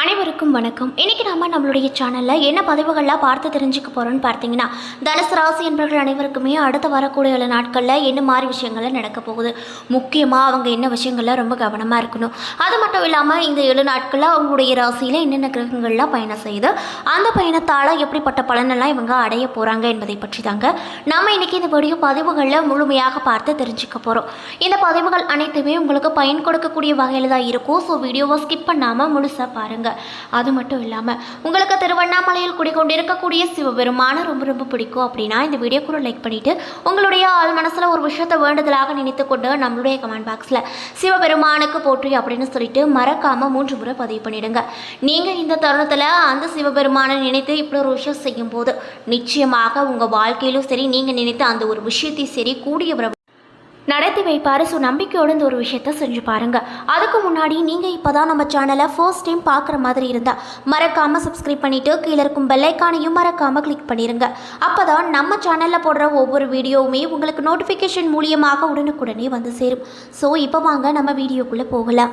அனைவருக்கும் வணக்கம். இன்னைக்கு நாம நம்மளுடைய சேனலில் என்ன பதிவுகள்லாம் பார்த்து தெரிஞ்சுக்க போகிறோன்னு பார்த்தீங்கன்னா தனுசு ராசி என்பவர்கள் அனைவருக்குமே அடுத்து வரக்கூடிய உள்ள நாட்களில் என்ன மாதிரி விஷயங்கள்லாம் நடக்க போகுது? முக்கியமாக அவங்க என்ன விஷயங்கள்லாம் ரொம்ப கவனமாக இருக்கணும்? அது மட்டும் இல்லாமல் இந்த ஏழு நாட்களில் அவங்களுடைய ராசியில் என்னென்ன கிரகங்கள்லாம் பயணம் செய்யுது அந்த பயணத்தால் எப்படிப்பட்ட பலனெல்லாம் இவங்க அடைய போகிறாங்க என்பதை பற்றி தாங்க நம்ம இன்றைக்கி இந்த வீடியோ பதிவுகளில் முழுமையாக பார்த்து தெரிஞ்சுக்க போகிறோம் இந்த பதிவுகள் அனைத்துமே உங்களுக்கு பயன் கொடுக்கக்கூடிய வகையில் தான் இருக்கும். ஸோ வீடியோவை ஸ்கிப் பண்ணாமல் முழுசாக பாருங்கள் அது மட்டும் இல்லாமல் உங்களுக்கு திருவண்ணாமலையில் குடிக்கொண்டிருக்கக்கூடிய சிவபெருமான ரொம்ப ரொம்ப பிடிக்கும் அப்படின்னா இந்த வீடியோ கூட லைக் பண்ணிவிட்டு உங்களுடைய ஆள் மனசில் ஒரு விஷயத்தை வேண்டுதலாக நினைத்து கொண்டு நம்மளுடைய கமெண்ட் பாக்ஸில் சிவபெருமானுக்கு போற்றி அப்படின்னு சொல்லிட்டு மறக்காமல் மூன்று முறை பதிவு பண்ணிடுங்க. நீங்கள் இந்த தருணத்தில் அந்த சிவபெருமானை நினைத்து இப்படி ஒரு விஷயம் செய்யும்போது நிச்சயமாக உங்கள் வாழ்க்கையிலும் சரி நீங்கள் நினைத்த அந்த ஒரு விஷயத்தையும் சரி கூடிய நடத்தி வைப்பார். ஸோ நம்பிக்கையோடு இந்த ஒரு விஷயத்த செஞ்சு பாருங்கள் அதுக்கு முன்னாடி நீங்கள் இப்போ தான் நம்ம சேனலை ஃபர்ஸ்ட் டைம் பார்க்குற மாதிரி இருந்தால் மறக்காமல் சப்ஸ்கிரைப் பண்ணிவிட்டு கீழே இருக்கும் பெல்லைக்கானையும் மறக்காமல் கிளிக் பண்ணிடுங்க அப்போ தான் நம்ம சேனலில் போடுற ஒவ்வொரு வீடியோவுமே உங்களுக்கு நோட்டிஃபிகேஷன் மூலியமாக உடனுக்குடனே வந்து சேரும். ஸோ இப்போ வாங்க நம்ம வீடியோக்குள்ளே போகலாம்.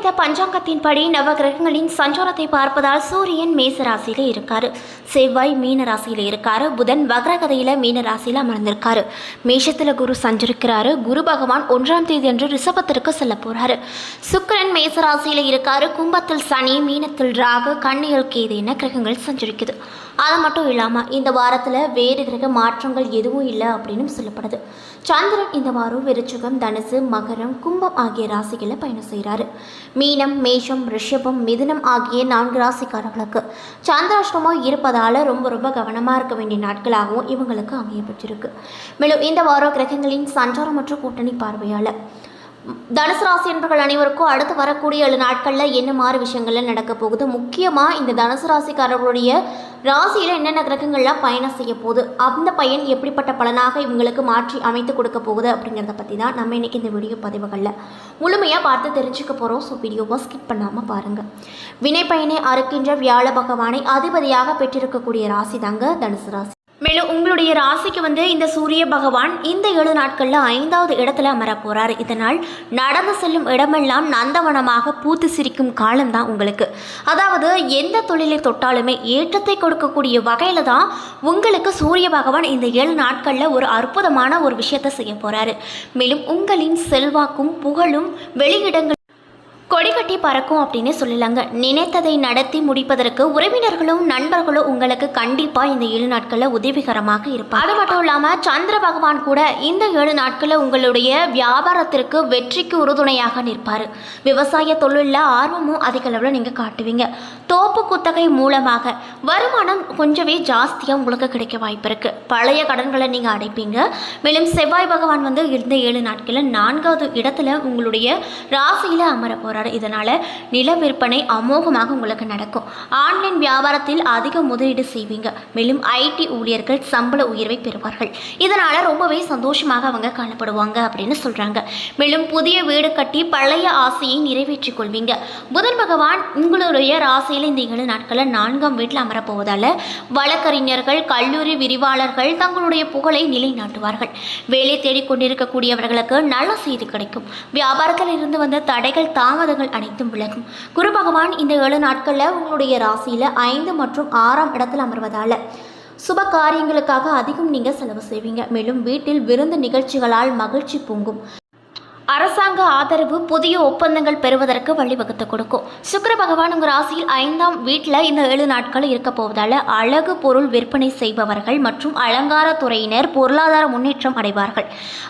திருக்கணித பஞ்சாங்கத்தின்படி நவகிரகங்களின் சஞ்சாரத்தை பார்ப்பதால் சூரியன் மேச ராசியில இருக்காரு. செவ்வாய் மீன ராசியில் இருக்காரு. புதன் வக்ரகதையில் மீன ராசியில் அமர்ந்திருக்காரு. மேஷத்தில் குரு சஞ்சரிக்கிறாரு. குரு பகவான் ஒன்றாம் தேதி அன்று ரிஷபத்திற்கு செல்ல போறாரு. சுக்கிரன் மேச ராசியில் இருக்காரு. கும்பத்தில் சனி மீனத்தில் ராகு கண்ணியல் கேது என கிரகங்கள் சஞ்சரிக்குது. அது மட்டும் இல்லாமல் இந்த வாரத்தில் வேறு கிரக மாற்றங்கள் எதுவும் இல்லை அப்படின்னு சொல்லப்படுது. சந்திரன் இந்த வாரம் விருச்சகம் தனுசு மகரம் கும்பம் ஆகிய ராசிகளை பயணம் செய்கிறாரு மீனம் மேஷம் ரிஷபம் மிதுனம் ஆகிய நான்கு ராசிக்காரர்களுக்கு சந்திராஷ்டமம் இருப்பதால் ரொம்ப ரொம்ப கவனமாக இருக்க வேண்டிய நாட்களாகவும் இவங்களுக்கு அமையப்பட்டிருக்கு. மேலும் இந்த வாரம் கிரகங்களின் சஞ்சாரம் மற்றும் கூட்டணி பார்வையால் தனுசு ராசி என்பவர்கள் அனைவருக்கும் அடுத்து வரக்கூடிய ஏழு நாட்களில் என்ன மாதிரி விஷயங்கள்லாம் நடக்க போகுது? முக்கியமாக இந்த தனுசு ராசிக்காரர்களுடைய ராசியில் என்னென்ன கிரகங்கள்லாம் பயணம் செய்ய போகுது? அந்த பயன் எப்படிப்பட்ட பலனாக இவங்களுக்கு மாற்றி அமைத்து கொடுக்க போகுது அப்படிங்கிறத பற்றி தான் நம்ம இன்றைக்கி இந்த வீடியோ பதிவுகளில் முழுமையாக பார்த்து தெரிஞ்சுக்க போகிறோம் ஸோ வீடியோவை ஸ்கிப் பண்ணாமல் பாருங்கள் வினை பயனை அறுக்கின்ற வியாழ பகவானை அதிபதியாக பெற்றிருக்கக்கூடிய ராசி தாங்க தனுசு ராசி. மேலும் உங்களுடைய ராசிக்கு வந்து இந்த சூரிய பகவான் இந்த ஏழு நாட்களில் ஐந்தாவது இடத்துல அமர போகிறார் இதனால் நடந்து செல்லும் இடமெல்லாம் நந்தவனமாக பூத்து சிரிக்கும் காலம்தான் உங்களுக்கு. அதாவது எந்த தொழிலை தொட்டாலுமே ஏற்றத்தை கொடுக்கக்கூடிய வகையில் தான் உங்களுக்கு சூரிய பகவான் இந்த ஏழு நாட்களில் ஒரு அற்புதமான ஒரு விஷயத்தை செய்ய போகிறாரு மேலும் உங்களின் செல்வாக்கும் புகழும் வெளியிடங்கள் கொடிகட்டி பறக்கும் அப்படின்னு சொல்லலாங்க. நினைத்ததை நடத்தி முடிப்பதற்கு உறவினர்களும் நண்பர்களும் உங்களுக்கு கண்டிப்பாக இந்த ஏழு நாட்களில் உதவிகரமாக இருப்பார் அது மட்டும் இல்லாமல் சந்திர பகவான் கூட இந்த ஏழு நாட்களில் உங்களுடைய வியாபாரத்திற்கு வெற்றிக்கு உறுதுணையாக நிற்பார். விவசாய தொழிலில் ஆர்வமும் அதிக அளவில் நீங்கள் காட்டுவீங்க. தோப்பு குத்தகை மூலமாக வருமானம் கொஞ்சமே ஜாஸ்தியாக உங்களுக்கு கிடைக்க வாய்ப்பு இருக்குது பழைய கடன்களை நீங்கள் அடைப்பீங்க. மேலும் செவ்வாய் பகவான் வந்து இந்த ஏழு நாட்களில் நான்காவது இடத்துல உங்களுடைய ராசியில் அமர போகிறாரு இதனால் நில விற்பனை அமோகமாக உங்களுக்கு நடக்கும். ஆன்லைன் வியாபாரத்தில் அதிக முதலீடு செய்வீங்க. மேலும் ஐடி ஊழியர்கள் சம்பள உயர்வை பெறுவார்கள். இதனால் ரொம்பவே சந்தோஷமாக அவங்க காணப்படுவாங்க அப்படின்னு சொல்கிறாங்க மேலும் புதிய வீடு கட்டி பழைய ஆசையை நிறைவேற்றிக் கொள்வீங்க. புதன் பகவான் உங்களுடைய ராசியில் இந்த ஏழு நாட்களில் நான்காம் வீட்டில் அமரப்போவதால் வழக்கறிஞர்கள் கல்லூரி விரிவாளர்கள் தங்களுடைய புகழை நிலைநாட்டுவார்கள். வேலை தேடிக்கொண்டிருக்கக்கூடியவர்களுக்கு நல்ல செய்தி கிடைக்கும். வியாபாரத்தில் இருந்து வந்த தடைகள் பாதகங்கள் அனைத்தும் விலகும். குரு பகவான் இந்த ஏழு நாட்களில் உங்களுடைய ராசியில் ஐந்து மற்றும் ஆறாம் இடத்தில் அமர்வதால் சுப காரியங்களுக்காக அதிகம் நீங்கள் செலவு செய்வீங்க. மேலும் வீட்டில் விருந்து நிகழ்ச்சிகளால் மகிழ்ச்சி பொங்கும். அரசாங்க ஆதரவு புதிய ஒப்பந்தங்கள் பெறுவதற்கு வழிவகுத்து கொடுக்கும். சுக்கர பகவான் உங்கள் ராசியில் ஐந்தாம் வீட்டில் இந்த ஏழு நாட்கள் இருக்க போவதால் அழகு பொருள் விற்பனை செய்பவர்கள் மற்றும் அலங்கார துறையினர் பொருளாதார முன்னேற்றம் அடைவார்கள்.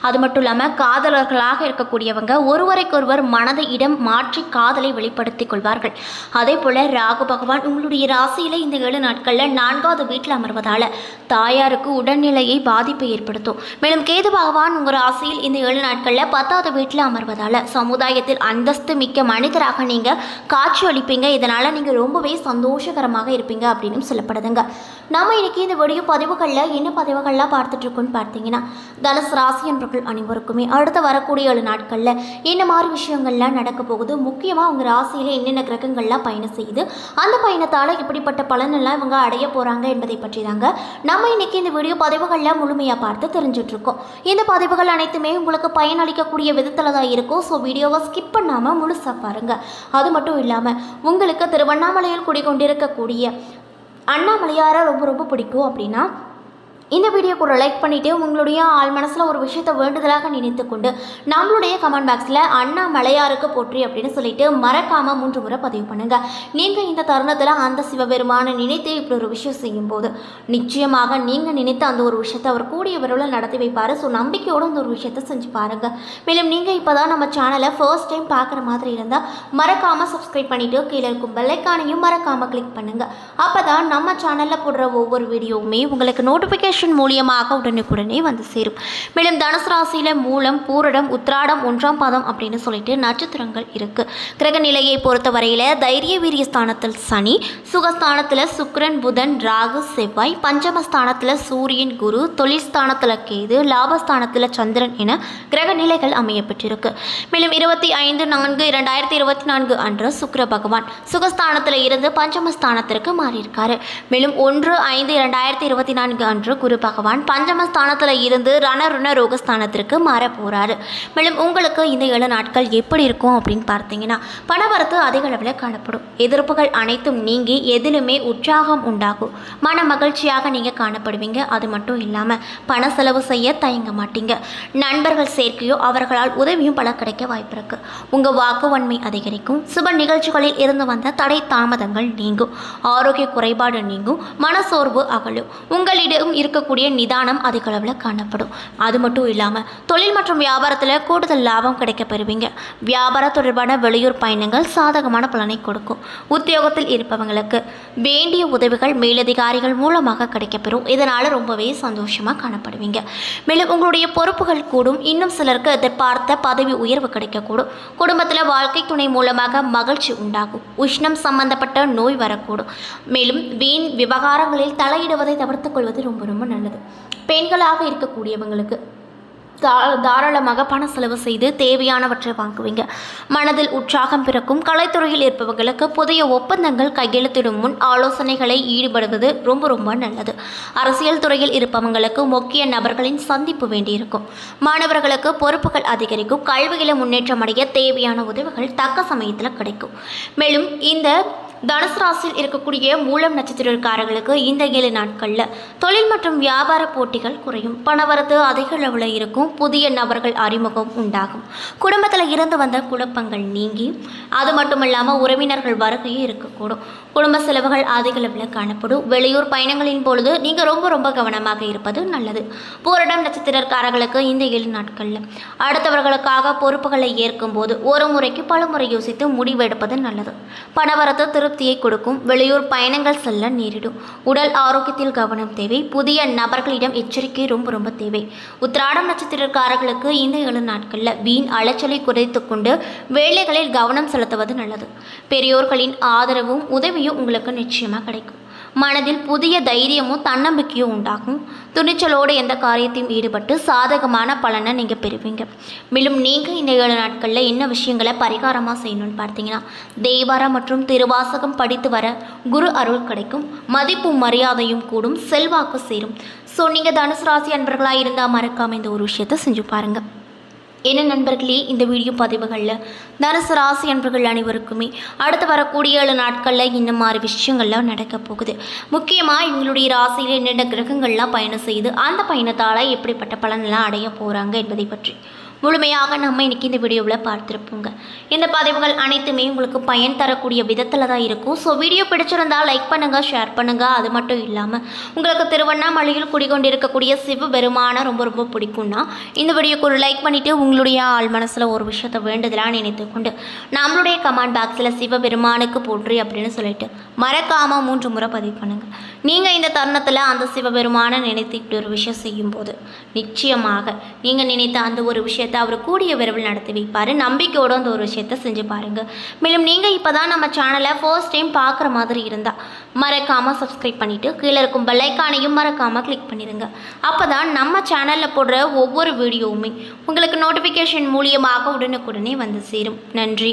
அது மட்டும் இல்லாமல் காதலர்களாக இருக்கக்கூடியவங்க ஒருவரைக்கொருவர் மனதை இடம் மாற்றி காதலை வெளிப்படுத்திக் கொள்வார்கள். அதே போல் ராகு பகவான் உங்களுடைய ராசியில் இந்த ஏழு நாட்களில் நான்காவது வீட்டில் அமர்வதால் தாயாருக்கு உடல்நிலையை பாதிப்பை ஏற்படுத்தும். மேலும் கேது பகவான் உங்கள் ராசியில் இந்த ஏழு நாட்களில் பத்தாவது வீட்டில் வீட்டில் அமர்வதால் சமுதாயத்தில் அந்தஸ்து மிக்க மனிதராக நீங்கள் காட்சி அளிப்பீங்க. இதனால் நீங்கள் ரொம்பவே சந்தோஷகரமாக இருப்பீங்க அப்படின்னு சொல்லப்படுதுங்க. நம்ம இன்றைக்கி இந்த வீடியோ பதிவுகளில் என்ன பதிவுகள்லாம் பார்த்துட்ருக்கோன்னு பார்த்தீங்கன்னா தனுசு ராசி என்பவர்கள் அனைவருக்குமே அடுத்து வரக்கூடிய ஏழு நாட்களில் என்ன மாதிரி விஷயங்கள்லாம் நடக்க போகுது முக்கியமாக உங்கள் ராசியில் என்னென்ன கிரகங்கள்லாம் பயணம் செய்யுது அந்த பயணத்தால் இப்படிப்பட்ட பலனெல்லாம் இவங்க அடைய போகிறாங்க என்பதை பற்றி தாங்க நம்ம இன்னைக்கு இந்த வீடியோ பதிவுகளில் முழுமையாக பார்த்து தெரிஞ்சிட்ருக்கோம் இந்த பதிவுகள் அனைத்துமே உங்களுக்கு பயனளிக்கக்கூடிய விதத்தில் தான் இருக்கும். ஸோ வீடியோவை ஸ்கிப் பண்ணாமல் முழுசாக பாருங்கள் அது மட்டும் இல்லாமல் உங்களுக்கு திருவண்ணாமலையில் குடிக்கொண்டிருக்கக்கூடிய அண்ணாமலையாரை ரொம்ப ரொம்ப பிடிக்கும் அப்படின்னா இந்த வீடியோக்கு ஒரு லைக் பண்ணிவிட்டு உங்களுடைய ஆள் மனசில் ஒரு விஷயத்தை வேண்டுதலாக நினைத்து கொண்டு நம்மளுடைய கமெண்ட் பாக்ஸில் அண்ணா மலையாருக்கு போற்றி அப்படின்னு சொல்லிட்டு மறக்காமல் மூன்று முறை பதிவு பண்ணுங்கள் நீங்கள் இந்த தருணத்தில் அந்த சிவபெருமானை நினைத்து இப்படி ஒரு விஷயம் செய்யும்போது நிச்சயமாக நீங்கள் நினைத்து அந்த ஒரு விஷயத்தை அவர் கூடிய விரைவில் நடத்தி வைப்பார். ஸோ நம்பிக்கையோடு அந்த ஒரு விஷயத்தை செஞ்சு பாருங்கள் மேலும் நீங்கள் இப்போ தான் நம்ம சேனலை ஃபர்ஸ்ட் டைம் பார்க்குற மாதிரி இருந்தால் மறக்காமல் சப்ஸ்கிரைப் பண்ணிவிட்டு கீழே இருக்கும் பெல்லைக்கானையும் மறக்காமல் கிளிக் பண்ணுங்கள் அப்போ தான் நம்ம சேனலில் போடுற ஒவ்வொரு வீடியோவுமே உங்களுக்கு நோட்டிஃபிகேஷன் மூலியமாக உடனுக்குடனே வந்து சேரும். மேலும் தனுசு ராசியில் மூலம் பூரடம் உத்ராடம் ஒன்றாம் பாதம் அப்படின்னு சொல்லிட்டு நட்சத்திரங்கள் இருக்குது கிரக நிலையை பொறுத்த வரையில் தைரிய வீரிய ஸ்தானத்தில் சனி சுகஸ்தானத்தில் சுக்கரன் புதன் ராகு செவ்வாய் பஞ்சமஸ்தானத்தில் சூரியன் குரு தொழில் ஸ்தானத்தில் கேது லாபஸ்தானத்தில் சந்திரன் என கிரக நிலைகள் அமையப்பட்டிருக்கு மேலும் இருபத்தி ஐந்து நான்கு இரண்டாயிரத்தி இருபத்தி நான்கு அன்று சுக்கர பகவான் சுகஸ்தானத்தில் இருந்து பஞ்சமஸ்தானத்திற்கு மாறியிருக்காரு. மேலும் ஒன்று ஐந்து இரண்டாயிரத்தி இருபத்தி நான்கு அன்று குரு பகவான் பஞ்சமஸ்தானத்தில் இருந்து ரணருண ரோகஸ்தானத்திற்கு மாற போகிறாரு மேலும் உங்களுக்கு இந்த ஏழு நாட்கள் எப்படி இருக்கும் அப்படின்னு பார்த்தீங்கன்னா பணவரத்து அதிக அளவில் காணப்படும். எதிர்ப்புகள் அனைத்தும் நீங்கி எதிலுமே உற்சாகம் உண்டாகும். மன மகிழ்ச்சியாக நீங்கள் காணப்படுவீங்க. அது மட்டும் இல்லாமல் பண செலவு செய்ய தயங்க மாட்டீங்க. நண்பர்கள் சேர்க்கையோ அவர்களால் உதவியும் பல கிடைக்க வாய்ப்பு இருக்கு. உங்கள் வாக்குவன்மை அதிகரிக்கும். சுப நிகழ்ச்சிகளில் இருந்து வந்த தடை தாமதங்கள் நீங்கும். ஆரோக்கிய குறைபாடு நீங்கும். மனசோர்வு அகலும். உங்களிடம் இருக்கக்கூடிய நிதானம் அதிக அளவில் காணப்படும். அது மட்டும் இல்லாமல் தொழில் மற்றும் வியாபாரத்தில் கூடுதல் லாபம் கிடைக்க பெறுவீங்க. வியாபார தொடர்பான வெளியூர் பயணங்கள் சாதகமான பலனை கொடுக்கும். உத்தியோகத்தில் இருப்பவங்களுக்கு வேண்டிய உதவிகள் மேலதிகாரிகள் மூலமாக கிடைக்கப்பெறும் இதனால் ரொம்பவே சந்தோஷமாக காணப்படுவீங்க. மேலும் உங்களுடைய பொறுப்புகள் கூடும். இன்னும் சிலருக்கு எதிர்பார்த்த பதவி உயர்வு கிடைக்கக்கூடும். குடும்பத்தில் வாழ்க்கை துணை மூலமாக மகிழ்ச்சி உண்டாகும். உஷ்ணம் சம்பந்தப்பட்ட நோய் வரக்கூடும். மேலும் வீண் விவகாரங்களில் தலையிடுவதை தவிர்த்துக் கொள்வது ரொம்ப ரொம்ப நல்லது. பெண்களாக இருக்கக்கூடியவங்களுக்கு தா தாராளமாக பண செலவு செய்து தேவையானவற்றை வாங்குவீங்க. மனதில் உற்சாகம் பிறக்கும் கலைத்துறையில் இருப்பவர்களுக்கு புதிய ஒப்பந்தங்கள் கையெழுத்திடும் முன் ஆலோசனைகளை ஈடுபடுவது ரொம்ப ரொம்ப நல்லது. அரசியல் துறையில் இருப்பவங்களுக்கு முக்கிய நபர்களின் சந்திப்பு வேண்டியிருக்கும். மாணவர்களுக்கு பொறுப்புகள் அதிகரிக்கும். கல்வியில முன்னேற்றம் அடைய தேவையான உதவிகள் தக்க சமயத்தில் கிடைக்கும். மேலும் இந்த தனுசு ராசியில் இருக்கக்கூடிய மூலம் நட்சத்திரக்காரர்களுக்கு இந்த ஏழு நாட்களில் தொழில் மற்றும் வியாபார போட்டிகள் குறையும். பணவரத்து அதிக அளவில் இருக்கும். புதிய நபர்கள் அறிமுகம் உண்டாகும். குடும்பத்தில் இருந்து வந்த குழப்பங்கள் நீங்கி அது மட்டும் இல்லாமல் உறவினர்கள் வருகையும் இருக்கக்கூடும். குடும்ப செலவுகள் அதிக அளவில் காணப்படும். வெளியூர் பயணங்களின் பொழுது நீங்கள் ரொம்ப ரொம்ப கவனமாக இருப்பது நல்லது. பூரடம் நட்சத்திரக்காரர்களுக்கு இந்த ஏழு நாட்களில் அடுத்தவர்களுக்காக பொறுப்புகளை ஏற்கும் போது ஒரு முறைக்கு பல முறை யோசித்து முடிவெடுப்பது நல்லது. பணவரத்து திரு திருப்தியை கொடுக்கும். வெளியூர் பயணங்கள் செல்ல நேரிடும். உடல் ஆரோக்கியத்தில் கவனம் தேவை. புதிய நபர்களிடம் எச்சரிக்கை ரொம்ப ரொம்ப தேவை. உத்திராடம் நட்சத்திரக்காரர்களுக்கு இந்த ஏழு நாட்களில் வீண் அலைச்சலை குறைத்து கொண்டு வேலைகளில் கவனம் செலுத்துவது நல்லது. பெரியோர்களின் ஆதரவும் உதவியும் உங்களுக்கு நிச்சயமாக கிடைக்கும். மனதில் புதிய தைரியமும் தன்னம்பிக்கையும் உண்டாகும். துணிச்சலோடு எந்த காரியத்தையும் ஈடுபட்டு சாதகமான பலனை நீங்கள் பெறுவீங்க. மேலும் நீங்கள் இந்த ஏழு நாட்களில் என்ன விஷயங்களை பரிகாரமாக செய்யணும்னு பார்த்தீங்கன்னா தேவாரம் மற்றும் திருவாசகம் படித்து வர குரு அருள் கிடைக்கும். மதிப்பும் மரியாதையும் கூடும். செல்வாக்கு சேரும். ஸோ நீங்கள் தனுசு ராசி அன்பர்களாக இருந்தால் மறக்காமல் இந்த ஒரு விஷயத்தை செஞ்சு பாருங்கள் என்ன நண்பர்களே இந்த வீடியோ பதிவுகளில் தனுசு ராசி அன்பர்கள் அனைவருக்குமே அடுத்து வரக்கூடிய ஏழு நாட்களில் இந்த மாதிரி விஷயங்கள்லாம் நடக்க போகுது. முக்கியமாக இவங்களுடைய ராசியில் என்னென்ன கிரகங்கள்லாம் பயணம் செய்து அந்த பயணத்தால் எப்படிப்பட்ட பலனெல்லாம் அடைய போகிறாங்க என்பதை பற்றி. முழுமையாக நம்ம இன்றைக்கி இந்த வீடியோவில் பார்த்துருப்போங்க. இந்த பதிவுகள் அனைத்துமே உங்களுக்கு பயன் தரக்கூடிய விதத்தில் தான் இருக்கும். ஸோ வீடியோ பிடிச்சிருந்தால் லைக் பண்ணுங்கள் ஷேர் பண்ணுங்கள் அது மட்டும் இல்லாமல் உங்களுக்கு திருவண்ணாமலையில் குடிகொண்டிருக்கக்கூடிய சிவபெருமானை ரொம்ப ரொம்ப பிடிக்கும்னா இந்த வீடியோக்கு ஒரு லைக் பண்ணிவிட்டு உங்களுடைய ஆள் மனசில் ஒரு விஷயத்தை வேண்டுதலாக நினைத்து கொண்டு நம்மளுடைய கமெண்ட் பாக்ஸில் சிவபெருமானுக்கு போற்றி அப்படின்னு சொல்லிட்டு மறக்காமல் மூன்று முறை பதிவு பண்ணுங்கள் நீங்கள் இந்த தருணத்தில் அந்த சிவபெருமானை நினைத்து இப்படி ஒரு விஷயம் செய்யும்போது நிச்சயமாக நீங்கள் நினைத்த அந்த ஒரு விஷயத்தை அவர் கூடிய விரைவில் நடத்தி வைப்பார். நம்பிக்கையோடு அந்த ஒரு விஷயத்தை செஞ்சு பாருங்கள் மேலும் நீங்கள் இப்போ தான் நம்ம சேனலை ஃபர்ஸ்ட் டைம் பார்க்குற மாதிரி இருந்தால் மறக்காமல் சப்ஸ்கிரைப் பண்ணிவிட்டு கீழே இருக்கும் பெல்லைக்கானையும் மறக்காமல் கிளிக் பண்ணிடுங்க அப்போ தான் நம்ம சேனலில் போடுற ஒவ்வொரு வீடியோவுமே உங்களுக்கு நோட்டிஃபிகேஷன் மூலியமாக உடனுக்குடனே வந்து சேரும். நன்றி.